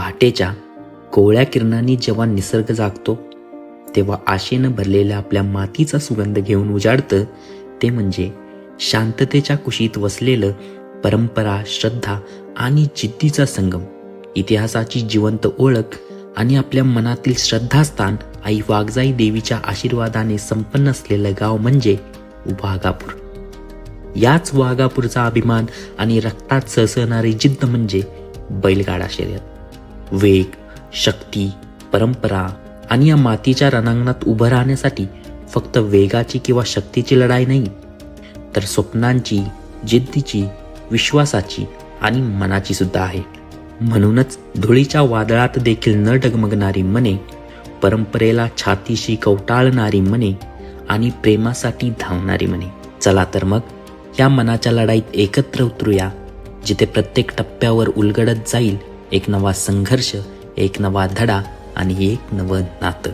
पहाटेच्या कोवळ्या किरणांनी जेव्हा निसर्ग जागतो तेव्हा आशेनं भरलेल्या आपल्या मातीचा सुगंध घेऊन उजाडतं ते म्हणजे शांततेच्या कुशीत वसलेलं परंपरा श्रद्धा आणि जिद्दीचा संगम. इतिहासाची जिवंत ओळख आणि आपल्या मनातील श्रद्धास्थान आई वाघजाई देवीच्या आशीर्वादाने संपन्न असलेलं गाव म्हणजे वाघापूर. याच वाघापूरचा अभिमान आणि रक्तात सळसळणारी जिद्द म्हणजे बैलगाडा शर्यत. वेग शक्ती परंपरा आणि या मातीच्या रणांगणात उभं राहण्यासाठी फक्त वेगाची किंवा शक्तीची लढाई नाही तर स्वप्नांची जिद्दीची विश्वासाची आणि मनाची सुद्धा आहे. म्हणूनच धुळीच्या वादळात देखील न डगमगणारी मने परंपरेला छातीशी कवटाळणारी मने आणि प्रेमासाठी धावणारी मने. चला तर मग या मनाच्या लढाईत एकत्र उतरूया जिथे प्रत्येक टप्प्यावर उलगडत जाईल एक नवा संघर्ष एक नवा धडा आणि एक नवं नातं.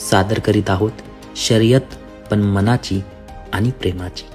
सादर करीत आहोत शर्यत पण मनाची आणि प्रेमाची.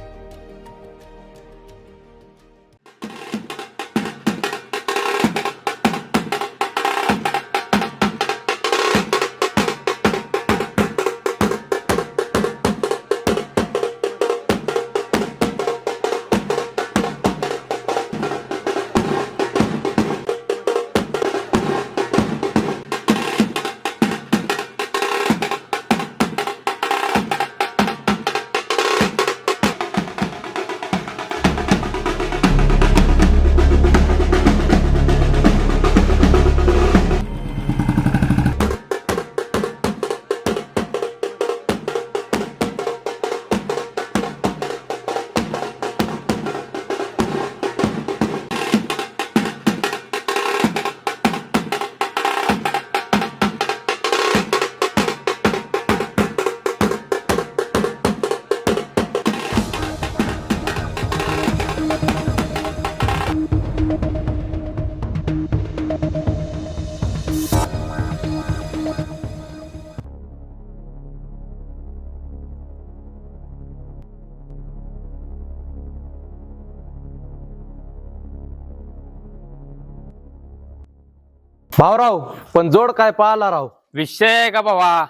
भावराव पण जोड काय पाहिला राव? विषय आहे का बाबा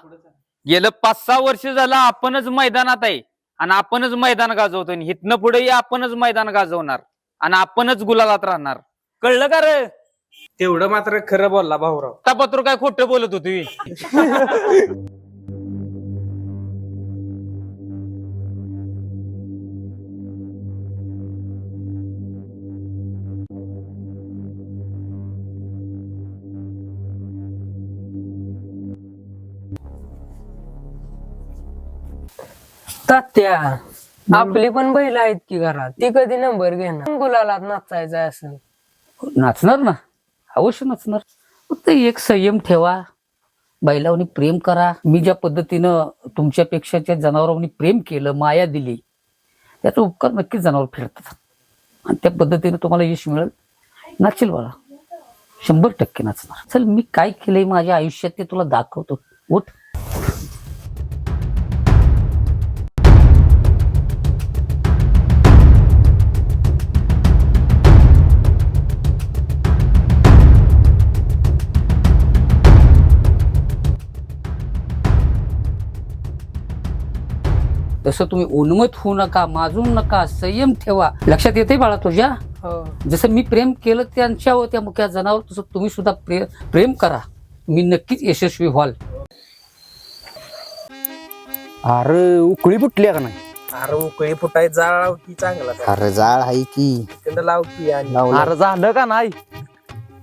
गेलं पाच सहा वर्ष झालं आपणच मैदानात आहे. आणि आपणच मैदान गाजवतो आणि इथनं पुढेही आपणच मैदान गाजवणार. आणि आपणच गुलालात राहणार. कळलं का रे? तेवढं मात्र खरं बोलला भाऊराव पत्र काय खोटं बोलत होती? तात्या आपली पण बैल आहेत की घरात. ती कधी नंबर घेणार? गुलालात नाचायचं असं. नाचणार ना? अवश्य नाचणार. फक्त एक संयम ठेवा. बैलावनी प्रेम करा. मी ज्या पद्धतीनं तुमच्यापेक्षा त्या जनावरांनी प्रेम केलं माया दिली त्याचा उपकार नक्कीच जनावर फिरतात आणि त्या पद्धतीनं तुम्हाला यश मिळेल. नाचेल मला शंभर टक्के नाचणार. चल मी काय केलंय माझ्या आयुष्यात ते तुला दाखवतो. उठ. तसं तुम्ही उन्मत होऊ नका माजून नका संयम ठेवा. लक्षात येते बाळा तुझ्या? हो. जसं मी प्रेम केलं त्यांच्यावर त्या मुख्या जनावर तसं तुम्ही सुद्धा प्रे प्रेम करा. मी नक्कीच यशस्वी व्हाल. अरे उकळी फुटली का नाही? अरे उकळी फुटाय जाळ लाव की चांगला अरे जाळ आहे की. तिकडं लाव की आणि. अरे झालं का नाही?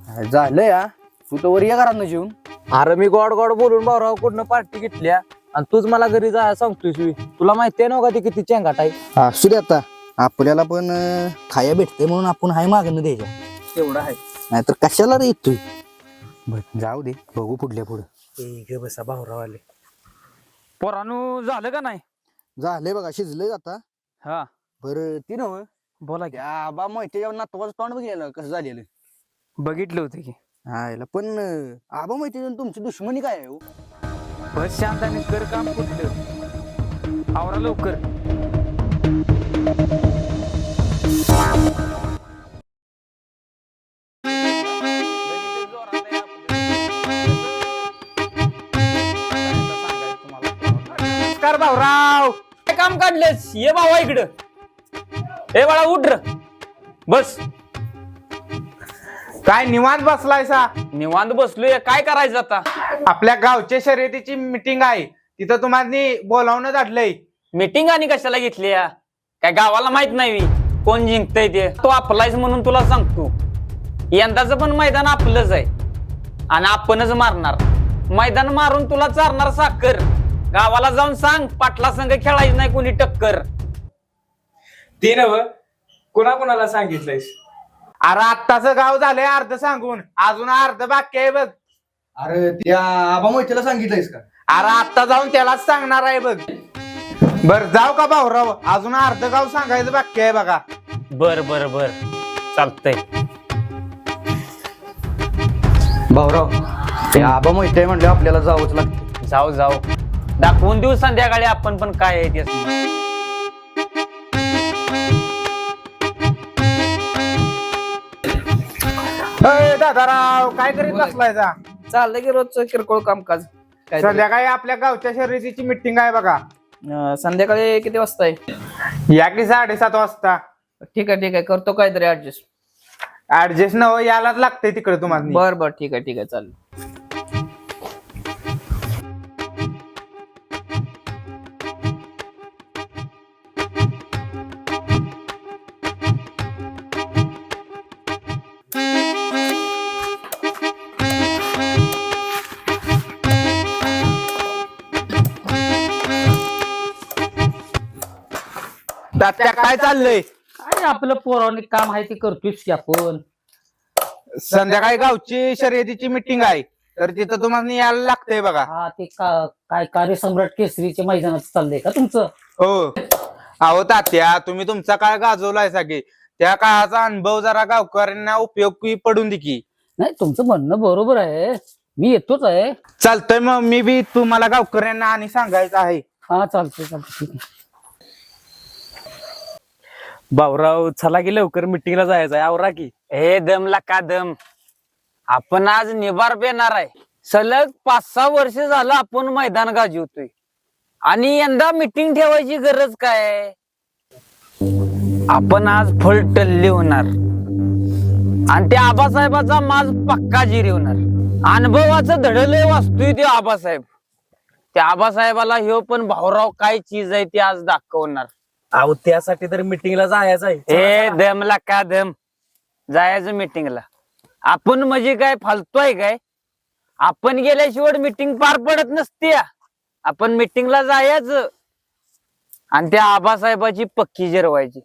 अरे झालं या. तू तर वर या घरात ना जेवून. अरे मी गोड गोड बोलून भाऊराव कुठनं पार्टी घेतल्या? आणि तूच मला घरी जायला सांगतोय तुला माहिती आहे ना का ती किती चेंगाट आहे? असू दे आता. आपल्याला पण अं, खाया भेटते म्हणून आपण हाय मागणं द्यायच्या तेवढं आहे. नाहीतर कशाला रे येतोय? बर जाऊ दे. बघू पुढल्या पुढं. ग बसा भाऊराव आले. पोरानू झालं का नाही? झालंय बघा शिजलंय आता. हा. बरं ती नव बोला की. त्या बा माहिती जेव्हा नातवाचं तोंड बघितलं कसं झालेलं. बघितलं होतं की. हा याला पण अं, आबा माहिती तुमची दुश्मनी काय आहे हो? बस शांताने कर काम कुठलं? आवरा लवकर. भाऊराव. काय काम काढलंस? ये भावा इकडं. हे बाळा उठ र. बस. काय निवांत बसलाय सा निवांत बसलोय. काय करायचं आता? आपल्या गावच्या शर्यतीची मिटिंग आहे. तिथं तुम्हाला बोलावणं धाडलंय मीटिंग आणि कशाला घेतली या? काय गावाला माहीत नाही. कोण जिंकतय ते? तो आपलायच म्हणून तुला सांगतो. यंदाचं पण मैदान आपलंच आहे. आणि आपणच मारणार. मैदान मारून तुला चारणार साखर. गावाला जाऊन सांग पाटला संघ खेळायचं नाही कोणी टक्कर. ते नव कोणा कोणाला सांगितलंयस? अरे आत्ताच गाव झालंय अर्ध सांगून. अजून अर्ध बाकी आहे बघ. अरे त्या आबा मोहितेला सांगितलंयस का? अरे आत्ता जाऊन त्यालाच सांगणार आहे बघ. बर जाऊ का भाऊराव? अजून अर्ध गाव सांगायचं बाकी आहे बघा. बर बर बर. चालतंय. भाऊराव ते आबा मोहिते म्हणले आपल्याला जावंच लागतं. जाऊ जाऊ. दाखवून देऊ संध्याकाळी आपण पण काय आहे ते. अय, दादाराव काय करीत बसलाय जा. चाललंय की रोजचं किरकोळ कामकाज काय संध्याकाळी आपल्या गावच्या शर्यतीची मिटिंग आहे बघा. संध्याकाळी किती वाजता आहे या की साडेसात वाजता. ठीक आहे ठीक आहे. करतो काहीतरी ऍडजस्ट ऍडजस्ट न यालाच लागतंय तिकडे तुम्हाला. बर बर. ठीक आहे ठीक आहे. चालेल. तात्या काय चाललंय? काय आपलं पौराणिक काम आहे ते करतोयच की आपण? संध्याकाळी गावची शर्यतीची मिटिंग आहे. तर तिथं तुम्हाला यायला लागतंय बघा. हा ते का- काय कार्यसम्राट केसरीच्या मैदानात चाललंय का तुमचं? हो. अहो तात्या तुम्ही तुमचा काळ गाजवलाय सगळे. त्या काळाचा अनुभव जरा गावकऱ्यांना उपयोगी पडून दे की. नाही तुमचं म्हणणं बरोबर आहे. मी येतोच आहे. चालतंय मग मी बी तुम्हाला गावकऱ्यांना आणि सांगायचं आहे. हा चालतंय चालतंय. ठीक आहे. भाऊराव चला की लवकर मिटिंगला जायचं आहे आवरा की. हे दमला का दम. आपण आज निभार पेणार आहे. सलग पाच सहा वर्ष झालं आपण मैदान गाजवतोय. आणि यंदा मिटिंग ठेवायची गरज काय? आहे? आपण आज फळ टल्ले होणार. आणि त्या आबासाहेबाचा माज पक्का जिरे होणार. अनुभवाचं धडलय वाचतोय ते आबासाहेब. त्या आबासाहेबाला ह्यो पण भाऊराव काय चीज आहे ते आज दाखवणार. अहो त्यासाठी तर मिटिंगला जायचं आहे. ए दमला का दम जायचं मिटिंगला आपण म्हणजे काय फालतू आहे काय? आपण गेल्याशिवाय मिटिंग पार पडत नसते. आपण मिटिंगला जायचं. आणि त्या आबासाहेबाची पक्की जिरवायची.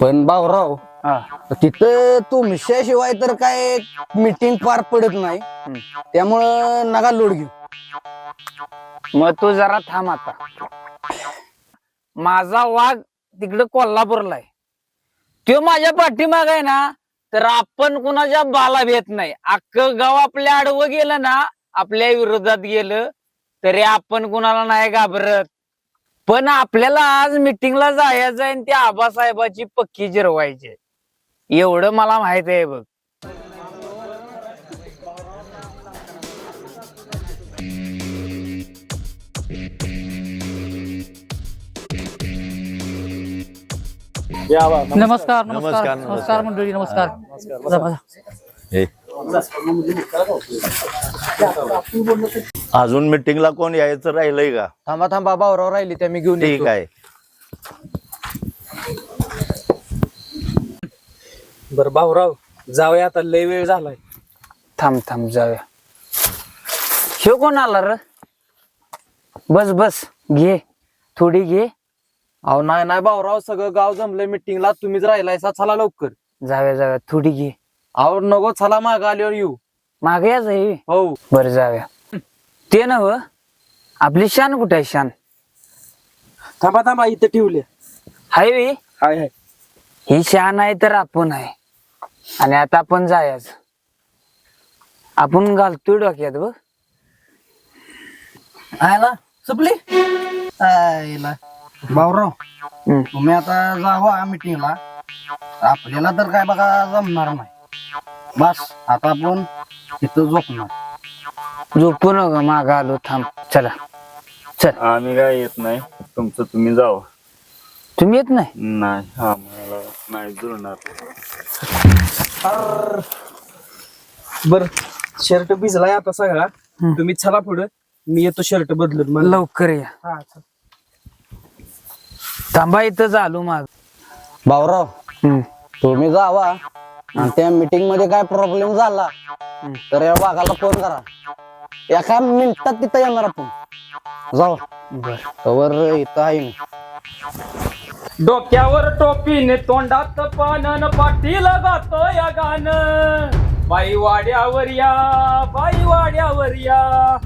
पण भाऊराव हा. तिथं तुमच्याशिवाय तर काय मीटिंग पार पडत नाही. त्यामुळं नका लोड घेऊ. मग तू जरा थांब आता. माझा वाघ तिकडं कोल्हापूरला आहे तो माझ्या पाठीमाग आहे ना तर आपण कुणाच्या बाला भेट नाही. अख्खं गाव आपल्या आडवं गेलं ना आपल्या विरोधात गेलं तरी आपण कुणाला नाही घाबरत. पण आपल्याला आज मिटिंगला जायचं आहे आणि त्या आबासाहेबाची पक्की जिरवायची एवढं मला माहीत आहे बघ. नमस्कार. नमस्कार नमस्कार. मंडळी नमस्कार. बसा, बसा. अजून मिटिंगला कोण यायचं राहिलंय का? थांबा थांबा भाऊराव राहिली त्या मी घेऊन ठीक येतो. आहे. बरं भाऊराव जाऊया आता लय वेळ झालाय. थांब थांब जाऊया. शिव कोण आला र? बस बस घे. थोडी घे. अहो नाही नाही भाऊराव सगळं गाव जमलंय मिटिंगला तुम्हीच राहिलायसा चला लवकर. जाऊया जाऊया. थोडी घे. अहो नको चला माग आल्यावर येऊ. मागे याच आहे हो. बरं जाऊया. ते नव आपली शान कुठे आहे शान? थांबा थांबा इथं ठेवले. हाय वे हाय हाय. ही शान आहे तर आपण आहे. आणि आता आपण जायच. आपण घालतोय डोक्यात बघ. आयला सुपली? आयला भाऊराव हम्म. तुम्ही आता जावा मीटिंगला आपल्याला तर काय बघा जमणार नाही. बस आता आपण इथं झोपणार. झोपू नका माग आलो थांब चला. चल. आम्ही काय येत नाही तुमचं तुम्ही जावं. तुम्ही येत नाही? नाही हा मला नाही. जुळणार बर शर्ट भिजलाय आता सगळा. तुम्ही चला पुढं. मी येतो शर्ट बदलत मला लवकर या. थांबा इथं चालू माग. भाऊराव तुम्ही जावा. आणि त्या मीटिंगमध्ये काय प्रॉब्लेम झाला तर या वाघाला फोन करा. एका मिनिटात तिथं येणार आपण. जाऊ. इथं आहे मी. डोक्यावर टोपीने तोंडात पानन पाठीला गातो या गाणं. बाई वाड्यावर या बाई वाड्यावर या.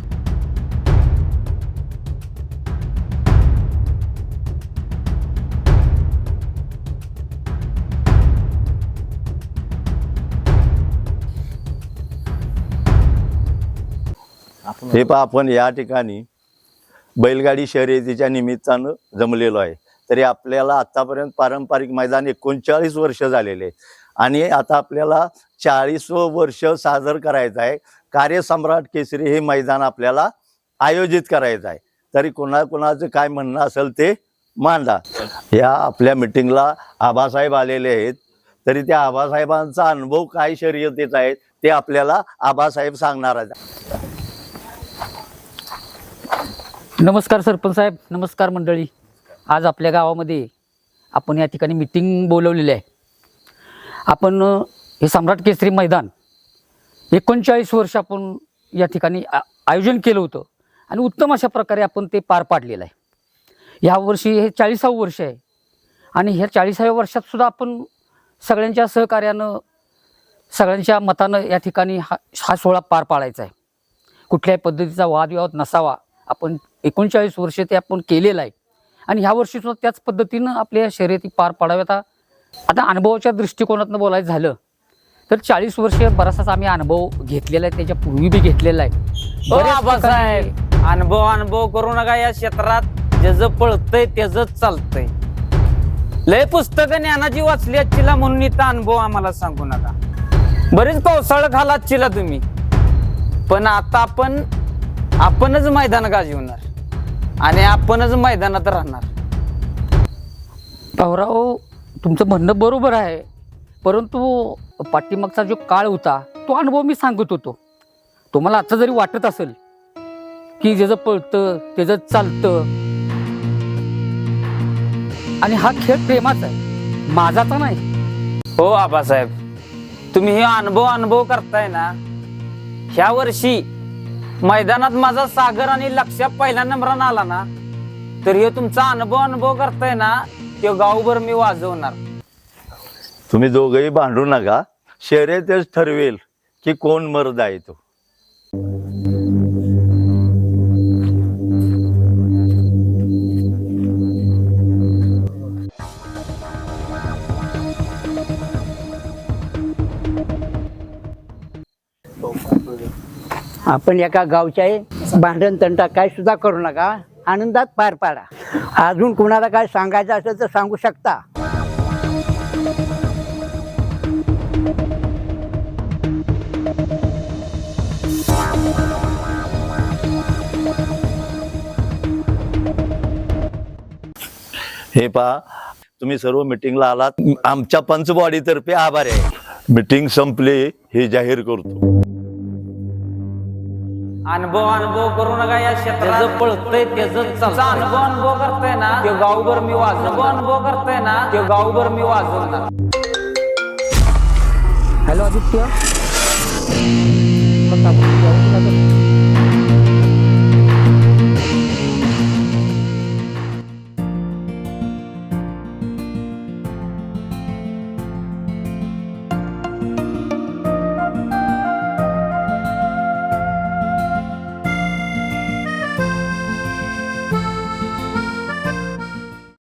हे पहा आपण या ठिकाणी बैलगाडी शर्यतीच्या निमित्तानं जमलेलो आहे. तरी आपल्याला आतापर्यंत पारंपरिक मैदान एकोणचाळीस वर्ष झालेले आहे. आणि आता आपल्याला चाळीस वर्ष साजर करायचं आहे. कार्यसम्राट केसरी हे मैदान आपल्याला आयोजित करायचं आहे. तरी कोणा कोणाचं काय म्हणणं असेल ते मांडा. या आपल्या मिटिंगला आबासाहेब आलेले आहेत. तरी त्या आबासाहेबांचा अनुभव काय शर्यतीचा आहे ते आपल्याला आबासाहेब सांगणार आहेत. नमस्कार सरपंच साहेब नमस्कार मंडळी. आज आपल्या गावामध्ये आपण या ठिकाणी मिटिंग बोलवलेली आहे. आपण हे सम्राट केसरी मैदान एकोणचाळीस वर्ष आपण या ठिकाणी आ- आयोजन केलं होतं आणि उत्तम अशा प्रकारे आपण ते पार पाडलेलं आहे. ह्या वर्षी हे चाळीसावं वर्ष आहे आणि ह्या चाळीसाव्या वर्षात सुद्धा आपण सगळ्यांच्या सहकार्यानं सगळ्यांच्या मतानं या ठिकाणी हा हा सोहळा पार पाडायचा आहे. कुठल्याही पद्धतीचा वादविवाद नसावा आपण एकोणचाळीस वर्ष ते आपण केलेलं आहे. आणि ह्या वर्षी सुद्धा त्याच पद्धतीनं आपल्या शर्यती पार पाडाव्यात. आता अनुभवाच्या दृष्टिकोनातनं बोलायचं झालं तर चाळीस वर्ष बराचसाच आम्ही अनुभव घेतलेला आहे त्याच्या पूर्वी बी घेतलेला आहे. अनुभव अनुभव करू नका या क्षेत्रात. ज्याचं पळतंय त्याच चालतंय. लय पुस्तकं ज्ञानाची वाचली आजचीला म्हणून इथं अनुभव आम्हाला सांगू नका. बरीच पावसाळ खाला आजचीला तुम्ही. पण आता आपण आपणच मैदान गाजवणार. आणि आपणच मैदानात राहणार. भाऊराव तुमचं म्हणणं बरोबर आहे. परंतु पाठीमागचा जो काळ होता तो अनुभव मी सांगत होतो. तुम्हाला आता जरी वाटत असेल की ज्याचं पळतं त्याचं चालतं आणि हा खेळ प्रेमाचा आहे माझा तर नाही. हो आबासाहेब. तुम्ही हे अनुभव अनुभव करताय ना ह्या वर्षी मैदानात माझा सागर आणि लक्ष पहिल्या नंबरानं आला ना तर हे तुमचा अनुभव अनुभव करताय ना ते गावभर मी वाजवणार. तुम्ही दोघंही भांडू नका. शर्यतच ठरवेल की कोण मर्द आहे तो. आपण एका गावच्या भांडण तंटा काय सुद्धा करू नका. आनंदात पार पाडा. अजून कुणाला काय सांगायचं असेल तर सांगू शकता. हे पहा तुम्ही सर्व मिटिंगला आलात. आमच्या पंचवाडीतर्फे आभार आहे. मिटिंग संपली हे जाहीर करतो. अनुभव अनुभव करू नका या क्षेत्रात. पळतंय त्याच अनुभव अनुभव करताय ना ते गावभर मी वाजव अनुभव करताय ना ते गावभर मी वाजवणार. हॅलो आदित्य.